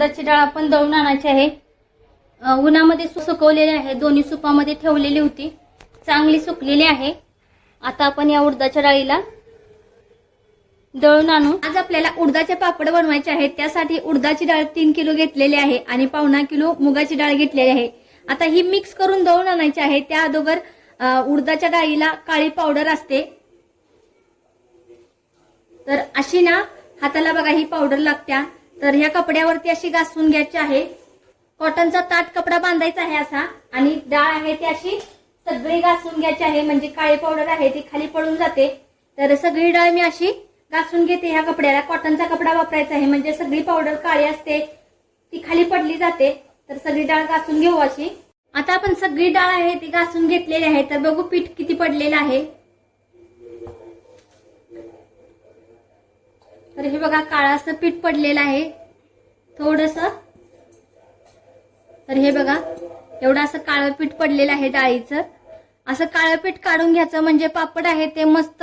उडदाची डाळ आपण दळून आणायची आहे. उन्हामध्ये सुकवलेली आहे. दोन्ही सुपामध्ये ठेवलेली होती. चांगली सुकलेली आहे. आता आपण या उडदाच्या डाळीला दळून आणू. आज आपल्याला उडदाचे पापड बनवायचे आहेत. त्यासाठी उडदाची डाळ तीन किलो घेतलेली आहे आणि पावणा किलो मुगाची डाळ घेतलेली आहे. आता ही मिक्स करून दळून आणायची आहे. त्या अगोदर उडदाच्या डाळीला काळी पावडर असते. तर अशी ना हाताला बघा ही पावडर लागत्या. तर ह्या कपड्यावरती अशी घासून घ्यायची आहे. कॉटनचा ताट कपडा बांधायचा आहे असा आणि डाळ आहे ती अशी सगळी घासून घ्यायची आहे. म्हणजे काळी पावडर आहे ती खाली पडून जाते. तर सगळी डाळ मी अशी घासून घेते ह्या कपड्याला. कॉटनचा कपडा वापरायचा आहे. म्हणजे सगळी पावडर काळी असते ती खाली पडली जाते. तर सगळी डाळ घासून घेऊ अशी. आता आपण सगळी डाळ आहे ती घासून घेतलेली आहे. तर बघू पीठ किती पडलेलं आहे. तर हे बघा काळाचं पीठ पडलेलं आहे. थोडस. तर हे बघा एवढं असं काळं पीठ पडलेलं आहे डाळीचं. असं काळं पीठ काढून घ्यायचं म्हणजे पापड आहे ते मस्त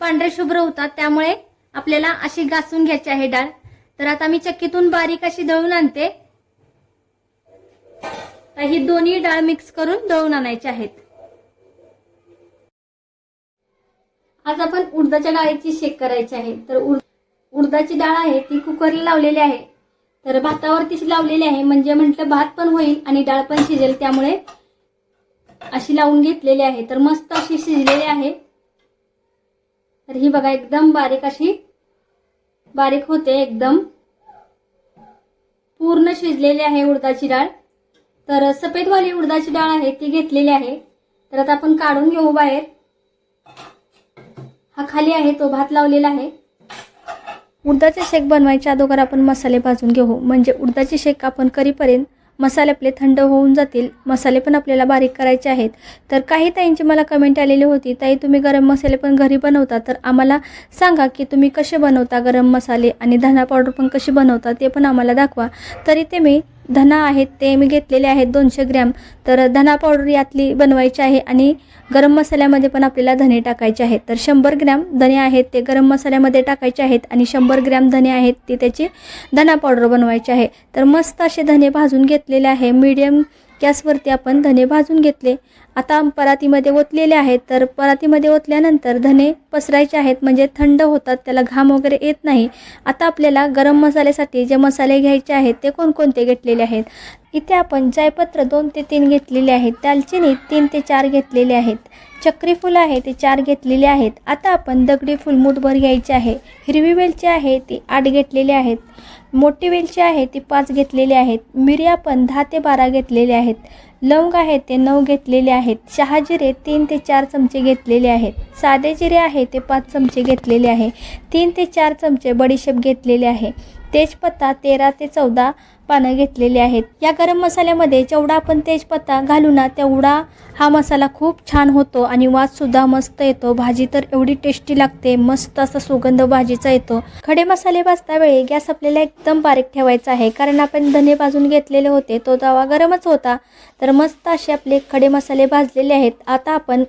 पांढरे शुभ्र होतात. त्यामुळे आपल्याला अशी घासून घ्यायची आहे डाळ. तर आता मी चक्कीतून बारीक अशी दळून आणते. तर ही दोन्ही डाळ मिक्स करून दळून आणायची आहेत. आज आपण उडदाच्या डाळीची शेक करायची आहे. तर उर्द उडदाची डाळ आहे ती कुकरला लावलेली आहे. तर भातावरतीच लावलेली आहे म्हणजे म्हटलं भात पण होईल आणि डाळ पण शिजेल त्यामुळे अशी लावून घेतलेली आहे. तर मस्त अशी शिजलेली आहे. तर ही बघा एकदम बारीक अशी बारीक होते एकदम. पूर्ण शिजलेली आहे उडदाची डाळ. तर सफेदवाली उडदाची डाळ आहे ती घेतलेली आहे. तर आता आपण काढून घेऊ बाहेर. हा खाली आहे तो भात लावलेला आहे. उडदाचे शेक बनवायच्या अगोदर आपण मसाले भाजून घेऊ. म्हणजे उडदाचे शेक आपण करीपर्यंत मसाले आपले थंड होऊन जातील. मसाले पण आपल्याला बारीक करायचे आहेत. तर काही ताईंची मला कमेंट आलेली होती. ताई तुम्ही गरम मसाले पण घरी बनवता. तर आम्हाला सांगा की तुम्ही कसे बनवता गरम मसाले आणि धना पावडर पण कशी बनवता ते पण आम्हाला दाखवा. तरी ते मी धना आहेत ते मी घेतलेले आहेत दोनशे ग्रॅम. तर धना पावडर यातली बनवायची आहे आणि गरम मसाल्यामध्ये पण आपल्याला धने टाकायचे आहेत. तर शंभर ग्रॅम धने आहेत ते गरम मसाल्यामध्ये टाकायचे आहेत आणि शंभर ग्रॅम धने आहेत ते त्याची धना पावडर बनवायची आहे. तर मस्त असे धने भाजून घेतलेले आहे. मीडियम गॅसवरती आपण धने भाजून घेतले. आता परातीमध्ये ओतलेले आहेत तर परातीमध्ये ओतल्यानंतर धने पसरायचे आहेत म्हणजे थंड होतात त्याला घाम वगैरे येत नाही. आता आपल्याला गरम मसाल्यासाठी जे मसाले घ्यायचे आहेत ते कोणकोणते घेतलेले आहेत? इथे आपण जायपत्र दोन ते तीन घेतलेले आहेत दालचिनी तीन ते चार घेतलेले आहेत चक्री फुल आहे ते चार घेतलेले आहेत. आता आपण दगडी फुल मुठभर घ्यायचे आहे हिरवी वेलची आहे ती आठ घेतलेली आहेत. मोठी वेलची आहे ती पाच घेतलेली आहेत. मिरी पण दहा ते बारा घेतलेले आहेत. लवंग आहे ते नऊ घेतलेले आहेत. शहाजिरे तीन ते चार चमचे घेतलेले आहेत. साधे जिरे आहे ते पाच चमचे घेतलेले आहे. तीन ते चार चमचे बडीशेप घेतलेले आहे. तेजपत्ता तेरा ते चौदा पानं घेतलेली आहेत. या गरम मसाल्यामध्ये जेवढा आपण तेजपत्ता घालू ना तेवढा हा मसाला खूप छान होतो आणि वाससुद्धा मस्त येतो. भाजी तर एवढी टेस्टी लागते मस्त असा सुगंध भाजीचा येतो. खडे मसाले भाजता वेळी गॅस आपल्याला एकदम बारीक ठेवायचा आहे. कारण आपण धने भाजून घेतलेले होते तो तवा गरमच होता. तर मस्त असे आपले खडे मसाले भाजलेले आहेत. आता आपण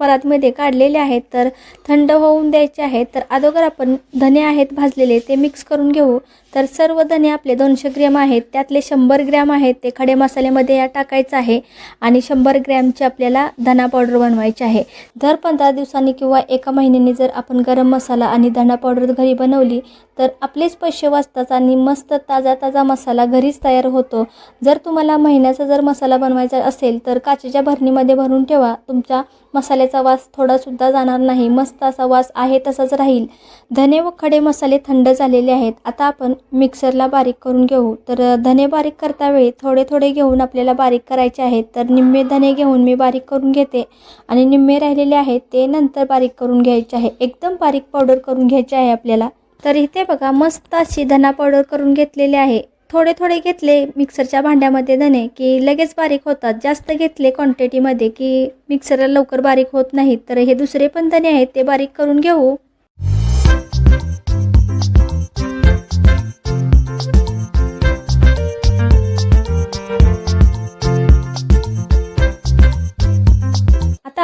परातमध्ये काढलेले आहेत तर थंड होऊन द्यायचे आहेत तर अगोदर आपण धने आहेत भाजलेले ते मिक्स करून घेऊ. तर सर्व धने आपले दोनशे ग्रॅम आहेत. त्यातले शंभर ग्रॅम आहेत. ते खडे मसाल्यामध्ये या टाकायचं आहे. आणि शंभर ग्रॅमची आपल्याला धना पावडर बनवायची आहे. दर पंधरा दिवसांनी किंवा एका महिन्याने जर आपण गरम मसाला आणि धना पावडर घरी बनवली तर आपलेच पैसे वाचतात आणि मस्त ताजा ताजा मसाला घरीच तयार होतो. जर तुम्हाला महिन्याचा जर मसाला बनवायचा असेल तर काचेच्या भरणीमध्ये भरून ठेवा. तुमच्या मसाल्याचा वास थोडासुद्धा जाणार नाही. मस्त असा वास आहे तसाच राहील. धने व खडे मसाले थंड झालेले आहेत. आता आपण मिक्सरला बारीक करून घेऊ. तर धने बारीक करता वेळी थोडे थोडे घेऊन आपल्याला बारीक करायचे आहेत. तर निम्मे धने घेऊन मी बारीक करून घेते आणि निम्मे राहिलेले आहेत ते नंतर बारीक करून घ्यायचे आहे. एकदम बारीक पावडर करून घ्यायचे आहे आपल्याला. तर इथे बघा मस्त अशी धना पावडर करून घेतलेली आहे. थोडे थोडे घेतले मिक्सरच्या भांड्यामध्ये धने की लगेच बारीक होतात. जास्त घेतले क्वांटिटीमध्ये की मिक्सरला लवकर बारीक होत नाहीत. तर हे दुसरे पण धने आहेत ते बारीक करून घेऊ.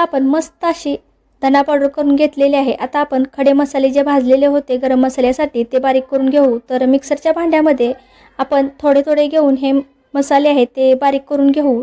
आपण मस्त अशी धना पावडर करून घेतलेली आहे. आता आपण खडे मसाले जे भाजलेले होते गरम मसाल्यासाठी ते बारीक करून घेऊ. तर मिक्सरच्या भांड्यामध्ये आपण थोडे थोडे घेऊन हे मसाले आहेत ते बारीक करून घेऊ.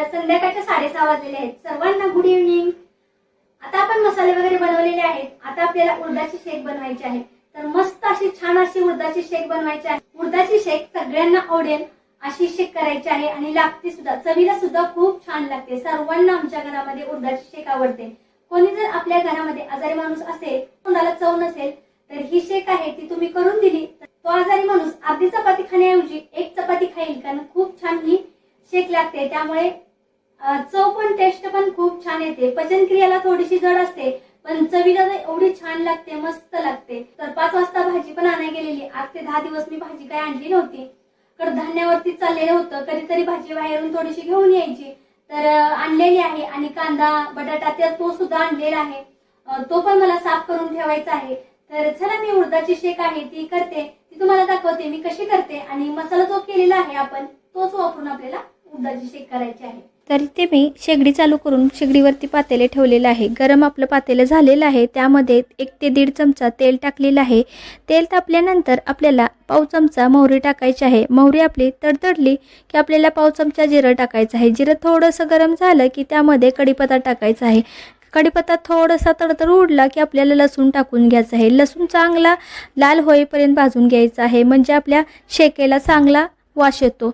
तर संध्याकाळच्या साडेसहा वाजलेले आहेत. सर्वांना गुड इव्हनिंग आता आपण मसाले वगैरे बनवलेले आहेत. आता आपल्याला उडदाची शेक बनवायची आहे. तर मस्त अशी छान अशी उडदाची शेक बनवायची आहे. उडदाची शेक सगळ्यांना आवडेल अशी शेक करायची आहे आणि लागते सुद्धा. चवीला सुद्धा खूप छान लागते. सर्वांना आमच्या घरामध्ये उडदाची शेक आवडते. कोणी जर आपल्या घरामध्ये आजारी माणूस असेल कोणाला चव नसेल तर ही शेक आहे ती तुम्ही करून दिली. तर तो आजारी माणूस अर्धी चपाती खाण्याऐवजी एक चपाती खाईल कारण खूप छान ही शेक लागते. त्यामुळे चव पण टेस्ट पण खूप छान येते. पचनक्रियाला थोडीशी जड असते पण चवीला एवढी छान लागते मस्त लागते. तर पाच वाजता भाजी पण आणायला गेलेली. आठ ते दहा दिवस मी भाजी काय आणली नव्हती. कडधान्यावरती चाललेलं होतं. कधीतरी भाजी बाहेरून थोडीशी घेऊन यायची. तर आणलेली आहे. आणि कांदा बटाटा तर तो सुद्धा आणलेला आहे. तो पण मला साफ करून ठेवायचा आहे. तर चला मी उडदाची शेक आहे ती करते. ती तुम्हाला दाखवते मी कशी करते. आणि मसाला जो केलेला आहे आपण तोच वापरून आपल्याला उडदाची शेक करायची आहे. तर ते मी शेगडी चालू करून शेगडीवरती पातेले ठेवलेलं आहे. गरम आपलं पातेलं झालेलं आहे. त्यामध्ये एक ते दीड चमचा तेल टाकलेलं आहे. तेल तापल्यानंतर आपल्याला पाव चमचा मोहरी टाकायची आहे. मोहरी आपली तडतडली की आपल्याला पाव चमचा जिरं टाकायचं आहे. जिरं थोडंसं गरम झालं की त्यामध्ये कढीपत्ता टाकायचा आहे. कढीपत्ता थोडासा तडतड उडला की आपल्याला लसूण टाकून घ्यायचं आहे. लसूण चांगला लाल होईपर्यंत भाजून घ्यायचा आहे. म्हणजे आपल्या शेकेला चांगला वास येतो.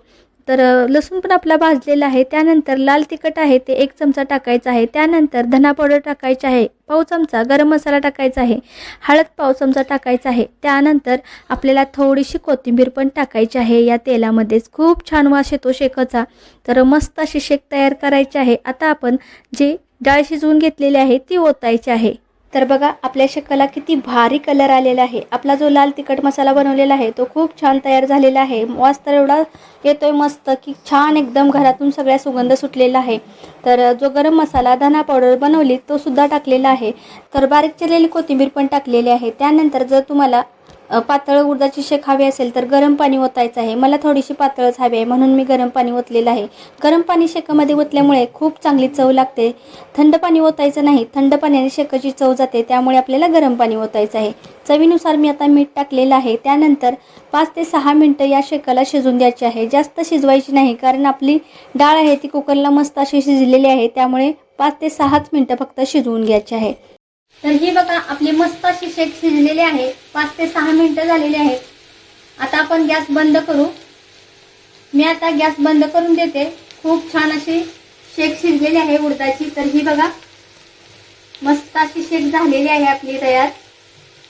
तर लसूण पण आपला भाजलेला आहे. त्यानंतर लाल तिखट आहे ते एक चमचा टाकायचा आहे. त्यानंतर धना पावडर टाकायची आहे. पाव चमचा गरम मसाला टाकायचा आहे. हळद पाव चमचा टाकायचा आहे. त्यानंतर आपल्याला थोडीशी कोथिंबीर पण टाकायची आहे. या तेलामध्येच खूप छान वास येतो शेकाचा. तर मस्त अशी शेक तयार करायची आहे. आता आपण जे डाळ शिजवून घेतलेली आहे ती ओतायची आहे. तर बघा आपल्या शेकाला किती भारी कलर आलेला आहे. आपला जो लाल तिखट मसाला बनवलेला आहे तो खूप छान तयार झालेला आहे. वास तर एवढा येतोय मस्त की छान एकदम घरातून सगळ्या सुगंध सुटलेला आहे. तर जो गरम मसाला धना पावडर बनवली तो सुद्धा टाकलेला आहे. तर बारीक चिरलेली कोथिंबीर पण टाकलेली आहे. त्यानंतर जर तुम्हाला पातळ उडदाची शेक हवी असेल तर गरम पाणी ओतायचं आहे. मला थोडीशी पातळच हवी आहे म्हणून मी गरम पाणी ओतलेलं आहे. गरम पाणी शेकामध्ये ओतल्यामुळे खूप चांगली चव लागते. थंड पाणी ओतायचं नाही थंड पाण्याने शेकाची चव जाते त्यामुळे आपल्याला गरम पाणी ओतायचं आहे. चवीनुसार मी आता मीठ टाकलेलं आहे. त्यानंतर पाच ते सहा मिनटं या शेकाला शिजून द्यायची आहे. जास्त शिजवायची नाही कारण आपली डाळ आहे ती कुकरला मस्त अशी शिजलेली आहे त्यामुळे पाच ते सहाच मिनटं फक्त शिजवून घ्यायची आहे. तर ही बघा आपली मस्त अशी शेक शिजलेली आहे. पाच ते सहा मिनटं झालेली आहेत. आता आपण गॅस बंद करू. मी आता गॅस बंद करून देते. खूप छान अशी शेक शिजलेली आहे उडदाची. तर ही बघा मस्त अशी शेक झालेली आहे आपली तयार.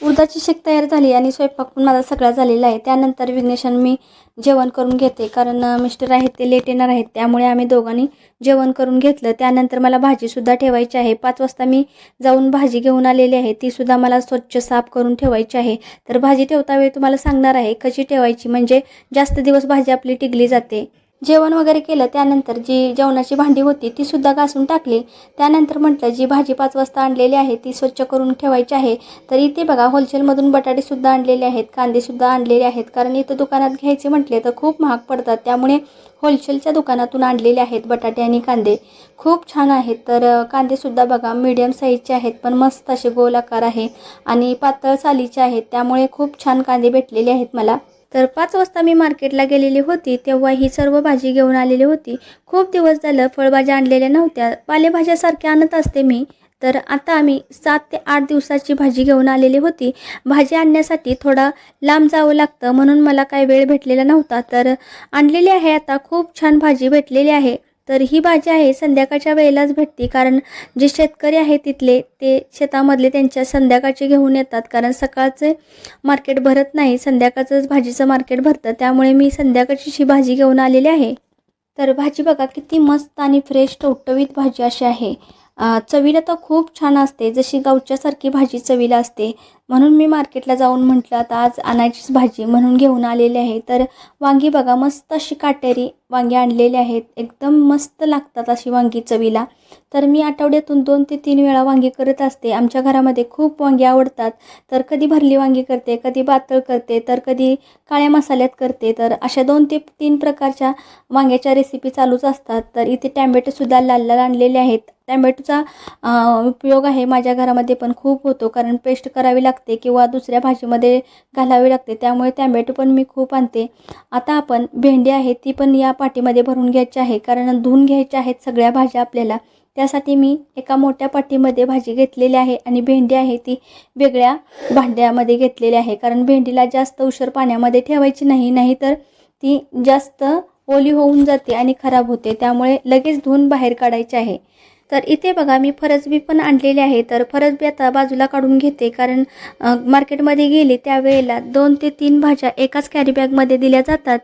उर्दाची शेक तयार झाली आणि स्वयंपाक पण माझा सगळा झालेला आहे. त्यानंतर विघ्नेशन मी जेवण करून घेते. कारण मिस्टर आहेत ते लेट येणार आहेत. त्यामुळे आम्ही दोघांनी जेवण करून घेतलं. त्यानंतर मला भाजीसुद्धा ठेवायची आहे. पाच वाजता मी जाऊन भाजी घेऊन आलेली आहे. तीसुद्धा मला स्वच्छ साफ करून ठेवायची आहे. तर भाजी ठेवता वेळी तुम्हाला सांगणार आहे. कशी ठेवायची? म्हणजे जास्त दिवस भाजी आपली टिकली जाते. जेवण वगैरे केलं त्यानंतर जी जेवणाची भांडी होती ती सुद्धा घासून टाकली. त्यानंतर म्हटलं जी भाजी पाच वाजता आणलेली आहे ती स्वच्छ करून ठेवायची आहे. तर इथे बघा होलसेलमधून बटाटेसुद्धा आणलेले आहेत कांदेसुद्धा आणलेले आहेत. कारण इथं दुकानात घ्यायचे म्हटले तर खूप महाग पडतात. त्यामुळे होलसेलच्या दुकानातून आणलेले आहेत बटाटे आणि कांदे. खूप छान आहेत. तर कांदेसुद्धा बघा मीडियम साईजचे आहेत पण मस्त असे गोल आकार आहे. आणि पातळ सालीचे आहेत. त्यामुळे खूप छान कांदे भेटलेले आहेत मला. तर पाच वाजता मी मार्केटला गेलेली होती तेव्हा ही सर्व भाजी घेऊन आलेली होती. खूप दिवस झालं फळभाज्या आणलेल्या नव्हत्या. पालेभाज्यासारख्या आणत असते मी. तर आता आम्ही सात ते आठ दिवसाची भाजी घेऊन आलेली होती. भाजी आणण्यासाठी थोडा लांब जावं लागतं म्हणून मला काही वेळ भेटलेला नव्हता. तर आणलेली आहे आता खूप छान भाजी भेटलेली आहे. तर ही भाजी आहे संध्याकाळच्या वेळेलाच भेटते. कारण जे शेतकरी आहे तिथले ते शेतामधले त्यांच्या संध्याकाळचे घेऊन येतात. कारण सकाळचे मार्केट भरत नाही संध्याकाळचंच भाजीचं मार्केट भरतं. त्यामुळे मी संध्याकाळची ही भाजी घेऊन आलेली आहे. तर भाजी बघा किती मस्त आणि फ्रेश टवटवीत भाजी अशी आहे. चवीला तर खूप छान असते. जशी गावच्यासारखी भाजी चवीला असते. म्हणून मी मार्केटला जाऊन म्हटलं आता आज आणायचीच भाजी म्हणून घेऊन आलेली आहे. तर वांगी बघा मस्त अशी काटेरी वांगी आणलेली आहेत. एकदम मस्त लागतात अशी वांगी चवीला. तर मी आठवड्यातून दोन ते तीन वेळा वांगी करत असते. आमच्या घरामध्ये खूप वांगी आवडतात. तर कधी भरली वांगी करते कधी पातळ करते तर कधी काळ्या मसाल्यात करते. तर अशा दोन ते तीन प्रकारच्या वांग्याच्या रेसिपी चालूच असतात. तर इथे टॅमॅटोसुद्धा लाल लाल आणलेले आहेत. टॅमॅटोचा उपयोग आहे माझ्या घरामध्ये पण खूप होतो. कारण पेस्ट करावी लागते. लागते किंवा दुसऱ्या भाजीमध्ये घालावी लागते. त्यामुळे टॅमॅटो पण मी खूप आणते. आता आपण भेंडी आहे ती पण या पाठीमध्ये भरून घ्यायची आहे. कारण धुवून घ्यायच्या आहेत सगळ्या भाज्या आपल्याला. त्यासाठी मी एका मोठ्या पाठीमध्ये भाजी घेतलेली आहे आणि भेंडी आहे ती वेगळ्या भांड्यामध्ये घेतलेली आहे. कारण भेंडीला जास्त उशीर पाण्यामध्ये ठेवायची नाही नाहीतर ती जास्त ओली होऊन जाते आणि खराब होते. त्यामुळे लगेच धुवून बाहेर काढायची आहे. तर इथे बघा मी फरसबी पण आणलेली आहे. तर फरसबी आता बाजूला काढून घेते कारण मार्केटमध्ये गेली त्यावेळेला दोन ते तीन भाज्या एकाच कॅरीबॅगमध्ये दिल्या जातात.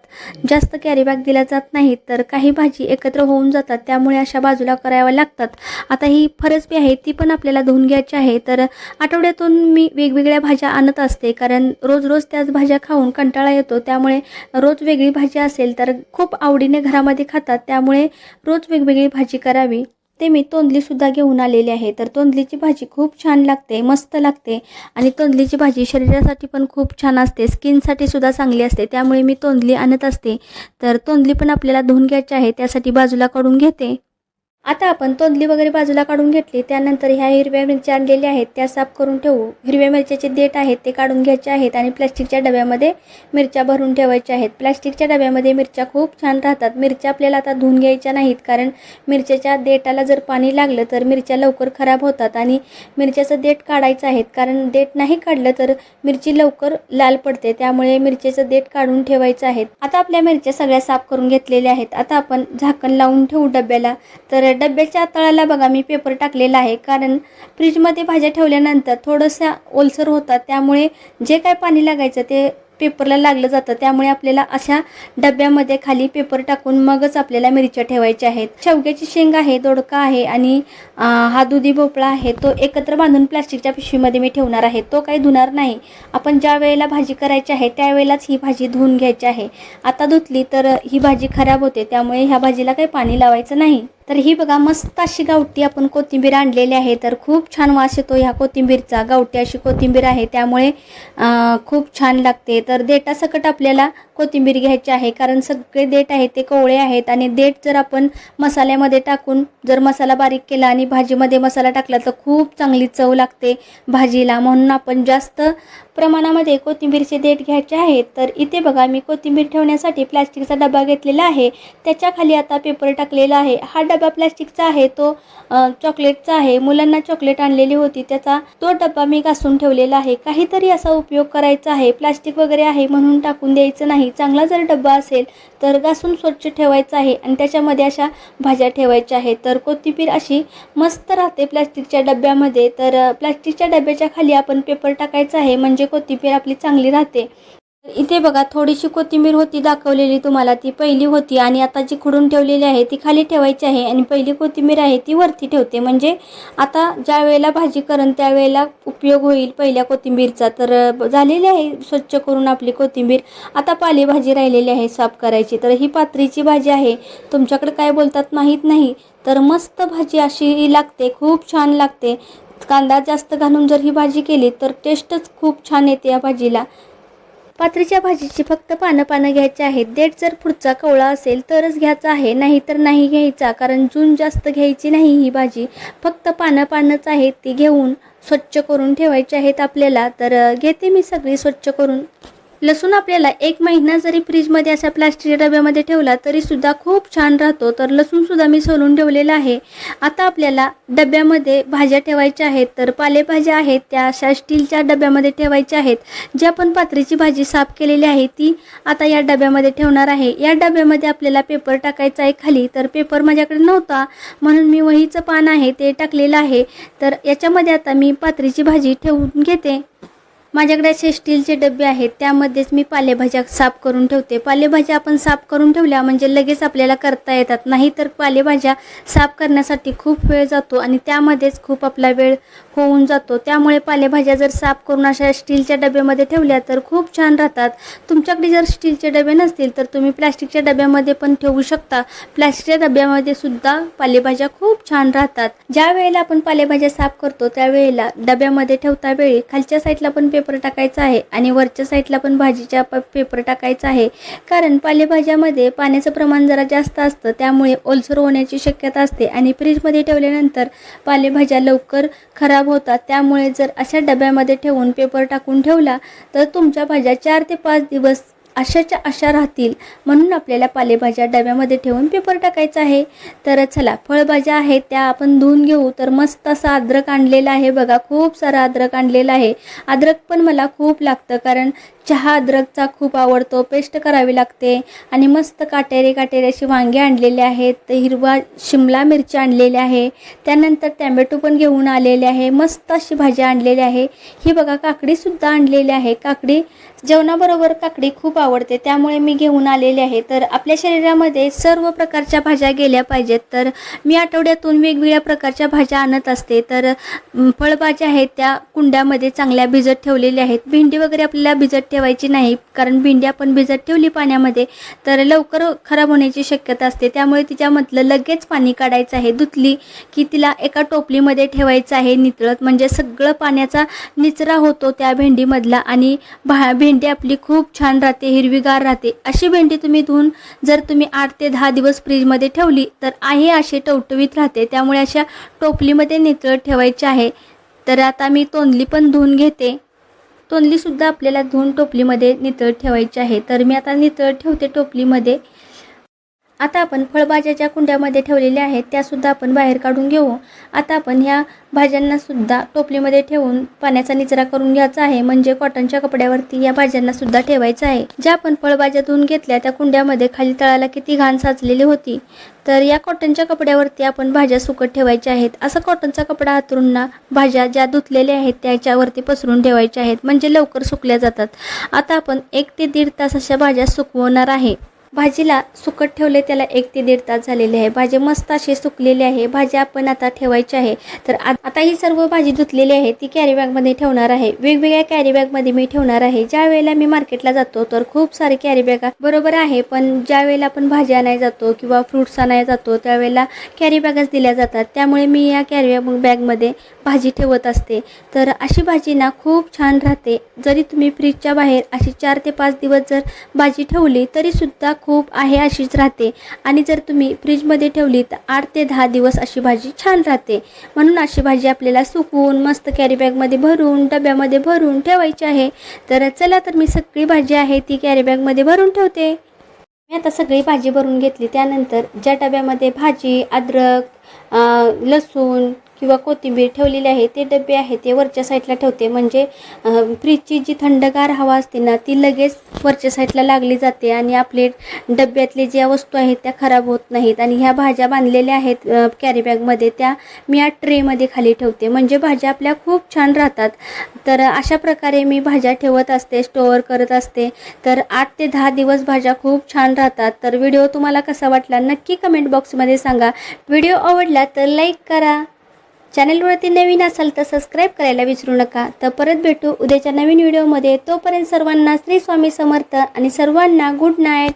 जास्त कॅरीबॅग दिल्या जात नाहीत तर काही भाजी एकत्र होऊन जातात. त्यामुळे अशा बाजूला कराव्या लागतात. आता ही फरसबी आहे ती पण आपल्याला धुवून घ्यायची आहे. तर आठवड्यातून मी वेगवेगळ्या भाज्या आणत असते कारण रोज रोज त्याच भाज्या खाऊन कंटाळा येतो. त्यामुळे रोज वेगळी भाजी असेल तर खूप आवडीने घरामध्ये खातात. त्यामुळे रोज वेगवेगळी भाजी करावी. ते मी तोंदलीसुद्धा घेऊन आलेली आहे. तर तोंदलीची भाजी खूप छान लागते मस्त लागते. आणि तोंदलीची भाजी शरीरासाठी पण खूप छान असते. स्किनसाठी सुद्धा चांगली असते. त्यामुळे मी तोंदली आणत असते. तर तोंदली पण आपल्याला धुवून घ्यायची आहे. त्यासाठी बाजूला काढून घेते. आता आपण तोंदली वगैरे बाजूला काढून घेतली त्यानंतर ह्या हिरव्या मिरच्या आणलेल्या आहेत त्या साफ करून ठेवू. हिरव्या मिरच्याचे देठ आहेत ते काढून घ्यायचे आहेत आणि प्लॅस्टिकच्या डब्यामध्ये मिरच्या भरून ठेवायच्या आहेत. प्लॅस्टिकच्या डब्यामध्ये मिरच्या खूप छान राहतात. मिरच्या आपल्याला आता धुवून घ्यायच्या नाहीत कारण मिरच्याच्या देठाला जर पाणी लागलं तर मिरच्या लवकर खराब होतात आणि मिरच्याचं देठ काढायचं आहेत. कारण देठ नाही काढलं तर मिरची लवकर लाल पडते त्यामुळे मिरचेचं देठ काढून ठेवायचं आहेत. आता आपल्या मिरच्या सगळ्या साफ करून घेतलेल्या आहेत. आता आपण झाकण लावून ठेवू डब्याला. तर डब्याच्या तळाला बघा मी पेपर टाकलेला आहे. कारण फ्रीजमध्ये भाज्या ठेवल्यानंतर थोडंसं ओलसर होतात. त्यामुळे जे काय पाणी लागायचं ते पेपरला लागलं जातं. त्यामुळे आपल्याला अशा डब्यामध्ये खाली पेपर टाकून मगच आपल्याला मिरच्या ठेवायच्या आहेत. शेवग्याची शेंग आहे दोडका आहे आणि हा दुधी भोपळा आहे. तो एकत्र बांधून प्लास्टिकच्या पिशवीमध्ये मी ठेवणार आहे. तो काही धुणार नाही. आपण ज्या वेळेला भाजी करायची आहे त्यावेळेलाच ही भाजी धुवून घ्यायची आहे. आता धुतली तर ही भाजी खराब होते. त्यामुळे ह्या भाजीला काही पाणी लावायचं नाही. तर ही बघा मस्त अशी गावठी आपण कोथिंबीर आणलेली आहे. तर खूप छान वास येतो ह्या कोथिंबीरचा. गावठी अशी कोथिंबीर आहे त्यामुळे खूप छान लागते. तर देटासकट आपल्याला कोथिंबीर घ्यायची आहे कारण सगळे देठ आहेत ते कोवळे आहेत. आणि देठ जर आपण मसाल्यामध्ये टाकून जर मसाला बारीक केला आणि भाजीमध्ये मसाला टाकला तर खूप चांगली चव लागते भाजीला. म्हणून आपण जास्त प्रमाणामध्ये कोथिंबीरचे देठ घ्यायचे आहेत तर इथे बघा मी कोथिंबीर ठेवण्यासाठी प्लॅस्टिकचा डबा घेतलेला आहे. त्याच्याखाली आता पेपर टाकलेला आहे. हा डबा प्लॅस्टिकचा आहे तो चॉकलेटचा आहे. मुलांना चॉकलेट आणलेली होती. त्याचा तो डबा मी घासून ठेवलेला आहे. काहीतरी असा उपयोग करायचा आहे. प्लास्टिक वगैरे आहे म्हणून टाकून द्यायचं नाही. चांगला जर डब्बा असेल तर घासून स्वच्छ ठेवायचा आहे आणि त्याच्यामध्ये अशा भाज्या ठेवायच्या आहेत. तर कोथिंबीर अशी मस्त राहते प्लॅस्टिकच्या डब्यामध्ये. तर प्लॅस्टिकच्या डब्याच्या खाली आपण पेपर टाकायचा आहे. म्हणजे कोथिंबीर आपली चांगली राहते. इथे बघा थोडीशी कोथिंबीर होती दाखवलेली तुम्हाला. ती पहिली होती आणि आता जी खुडून ठेवलेली आहे ती खाली ठेवायची आहे आणि पहिली कोथिंबीर आहे ती वरती ठेवते. म्हणजे आता ज्या वेळेला भाजी करण त्यावेळेला उपयोग होईल पहिल्या कोथिंबीरचा. तर झालेली आहे स्वच्छ करून आपली कोथिंबीर. आता पालेभाजी राहिलेली आहे साफ करायची. तर ही पात्रीची भाजी आहे. तुमच्याकडे काय बोलतात माहीत नाही. तर मस्त भाजी अशी लागते खूप छान लागते. कांदा जास्त घालून जर ही भाजी केली तर टेस्टच खूप छान येते या भाजीला. पात्रीच्या भाजीची फक्त पानं पानं घ्यायची आहेत. देठ जर पुढचा कवळा असेल तरच घ्यायचा आहे. नाही तर नाही घ्यायचा कारण जून जास्त घ्यायची नाही ही भाजी. फक्त पानं पानंच आहेत ती घेऊन स्वच्छ करून ठेवायची आहेत आपल्याला. तर घेते मी सगळी स्वच्छ करून. लसूण आपल्याला एक महिना जरी फ्रीजमध्ये असा प्लास्टिकच्या डब्यामध्ये ठेवला तरीसुद्धा खूप छान राहतो. तर लसूणसुद्धा मी सोलून ठेवलेला आहे. आता आपल्याला डब्यामध्ये भाज्या ठेवायच्या आहेत. तर पालेभाज्या आहेत त्या अशा स्टीलच्या डब्यामध्ये ठेवायच्या आहेत. जी आपण पात्रीची भाजी साफ केलेली आहे ती आता या डब्यामध्ये ठेवणार आहे. या डब्यामध्ये आपल्याला पेपर टाकायचा आहे खाली. तर पेपर माझ्याकडे नव्हता म्हणून मी वहीचं पान आहे ते टाकलेलं आहे. तर याच्यामध्ये आता मी पात्रीची भाजी ठेवून घेते. माझ्याकडे असे स्टीलचे डबे आहेत त्यामध्येच मी पालेभाज्या साफ करून ठेवते. पालेभाज्या आपण साफ करून ठेवल्या म्हणजे लगेच आपल्याला करता येतात. नाही तर पालेभाज्या साफ करण्यासाठी खूप वेळ जातो आणि त्यामध्येच खूप आपला वेळ होऊन जातो. त्यामुळे पालेभाज्या जर साफ करून अशा स्टीलच्या डब्यामध्ये ठेवल्या तर खूप छान राहतात. तुमच्याकडे जर स्टीलचे डबे नसतील तर तुम्ही प्लॅस्टिकच्या डब्यामध्ये पण ठेवू शकता. प्लॅस्टिकच्या डब्यामध्ये सुद्धा पालेभाज्या खूप छान राहतात. ज्या वेळेला आपण पालेभाज्या साफ करतो त्यावेळेला डब्यामध्ये ठेवता वेळी खालच्या साईडला पण पेपर पेपर टाकायचा आहे आणि वरच्या साईडला पण भाजीच्या प- पेपर टाकायचा आहे. कारण पालेभाज्यामध्ये पाण्याचं प्रमाण जरा जास्त असतं त्यामुळे ओलसर होण्याची शक्यता असते आणि फ्रीजमध्ये ठेवल्यानंतर पालेभाज्या लवकर खराब होतात. त्यामुळे जर अशा डब्यामध्ये ठेवून पेपर टाकून ठेवला तर तुमच्या भाज्या चार ते पाच दिवस अशाच्या अशा राहतील म्हणून आपल्याला पालेभाज्या डब्यामध्ये ठेवून पेपर टाकायचा आहे. तर चला फळभाज्या आहेत त्या आपण धुवून घेऊ. तर मस्त असा अद्रक आणलेला आहे बघा खूप सारा अद्रक आणलेला आहे. अद्रक पण मला खूप लागतं कारण चहा अद्रकचा खूप आवडतो पेस्ट करावी लागते आणि मस्त काटेरे काटेरे अशी वांगे आणलेले आहेत हिरवा शिमला मिरची आणलेली आहे त्यानंतर टॅमॅटो पण घेऊन आलेले आहे मस्त अशी भाजी आणलेली आहे. ही बघा काकडीसुद्धा आणलेली आहे. काकडी जेवणाबरोबर काकडी खूप आवडते त्यामुळे मी घेऊन आलेले आहे. तर आपल्या शरीरामध्ये सर्व प्रकारच्या भाज्या गेल्या पाहिजेत. तर मी आठवड्यातून वेगवेगळ्या प्रकारच्या भाज्या आणत असते. तर फळभाज्या आहेत त्या कुंड्यामध्ये चांगल्या भिजत ठेवलेल्या आहेत. भेंडी वगैरे आपल्याला भिजत ठेवायची नाही कारण भेंडी आपण भिजत ठेवली पाण्यामध्ये तर लवकर खराब होण्याची शक्यता असते. त्यामुळे तिच्यामधलं लगेच पाणी काढायचं आहे. धुतली की तिला एका टोपलीमध्ये ठेवायचं आहे नितळत. म्हणजे सगळं पाण्याचा निचरा होतो त्या भेंडीमधला आणि भा भेंडी आपली खूप छान राहते हिरवीगार राहते. अशी भेंडी तुम्ही धुवून जर तुम्ही आठ ते दहा दिवस फ्रीजमध्ये ठेवली तर आहे अशी टवटवीत राहते. त्यामुळे अशा टोपलीमध्ये नितळत ठेवायची आहे. तर आता मी तोंडली पण धुवून घेते. तोंडलीसुद्धा आपल्याला धुवून टोपलीमध्ये नितळ ठेवायची आहे. तर मी आता नितळ ठेवते टोपलीमध्ये. आता आपण फळभाज्या ज्या कुंड्यामध्ये ठेवलेल्या आहेत त्यासुद्धा आपण बाहेर काढून घेऊ. आता आपण ह्या भाज्यांनासुद्धा टोपलीमध्ये ठेवून पाण्याचा निचरा करून घ्यायचा आहे. म्हणजे कॉटनच्या कपड्यावरती या भाज्यांनासुद्धा ठेवायचं आहे. ज्या आपण फळभाज्या धुवून घेतल्या त्या कुंड्यामध्ये खाली तळाला किती घाण साचलेली होती. तर या कॉटनच्या कपड्यावरती आपण भाज्या सुकत ठेवायच्या आहेत. असा कॉटनचा कपडा हातरून ना भाज्या ज्या धुतलेल्या आहेत त्याच्यावरती पसरून ठेवायच्या आहेत. म्हणजे लवकर सुकल्या जातात. आता आपण एक ते दीड तास अशा भाज्या सुकवणार आहे. भाजीला सुकट ठेवले त्याला एक ते दीड तास झालेले आहे. भाजी मस्त अशी सुकलेली आहे. भाजी आपण आता ठेवायची आहे. तर आ- आता ही सर्व भाजी धुतलेली आहे ती कॅरी बॅगमध्ये ठेवणार आहे. वेगवेगळ्या कॅरी बॅगमध्ये मी ठेवणार आहे. ज्या वेळेला मी मार्केटला जातो तर खूप सारे कॅरी बॅग बरोबर आहे पण ज्या वेळेला आपण भाजी आणायला जातो किंवा फ्रुट्स आणायला जातो त्यावेळेला कॅरी बॅगच दिल्या जातात. त्यामुळे मी या कॅरी बॅगमध्ये भाजी ठेवत असते. तर अशी भाजी ना खूप छान राहते. जरी तुम्ही फ्रीजच्या बाहेर अशी चार ते पाच दिवस जर भाजी ठेवली तरीसुद्धा खूप आहे अशीच राहते. आणि जर तुम्ही फ्रीजमध्ये ठेवली तर आठ ते दहा दिवस अशी भाजी छान राहते. म्हणून अशी भाजी आपल्याला सुकवून मस्त कॅरीबॅगमध्ये भरून डब्यामध्ये भरून ठेवायची आहे. तर चला तर मी सगळी भाजी आहे ती कॅरीबॅगमध्ये भरून ठेवते. मी आता सगळी भाजी भरून घेतली. त्यानंतर ज्या डब्यामध्ये भाजी अद्रक लसूण किंवा कोथिंबीर ठेवलेली आहे ते डबे आहे ते वरच्या साईडला ठेवते. म्हणजे फ्रीजची जी थंडगार हवा असते ना ती लगेच वरच्या साईडला लागली जाते आणि आपले डब्यातले ज्या वस्तू आहेत त्या खराब होत नाहीत. आणि ह्या भाज्या बांधलेल्या आहेत कॅरीबॅगमध्ये त्या मी या ट्रेमध्ये खाली ठेवते. म्हणजे भाज्या आपल्या खूप छान राहतात. तर अशा प्रकारे मी भाज्या ठेवत असते स्टोअर करत असते. तर आठ ते दहा दिवस भाज्या खूप छान राहतात. तर व्हिडिओ तुम्हाला कसा वाटला नक्की कमेंट बॉक्समध्ये सांगा. व्हिडिओ आवडला तर लाईक करा. चॅनलवरती नवीन असाल तर सबस्क्राईब करायला विसरू नका. तर परत भेटू उद्याच्या नवीन व्हिडिओमध्ये तोपर्यंत सर्वांना श्री स्वामी समर्थ आणि सर्वांना गुड नाईट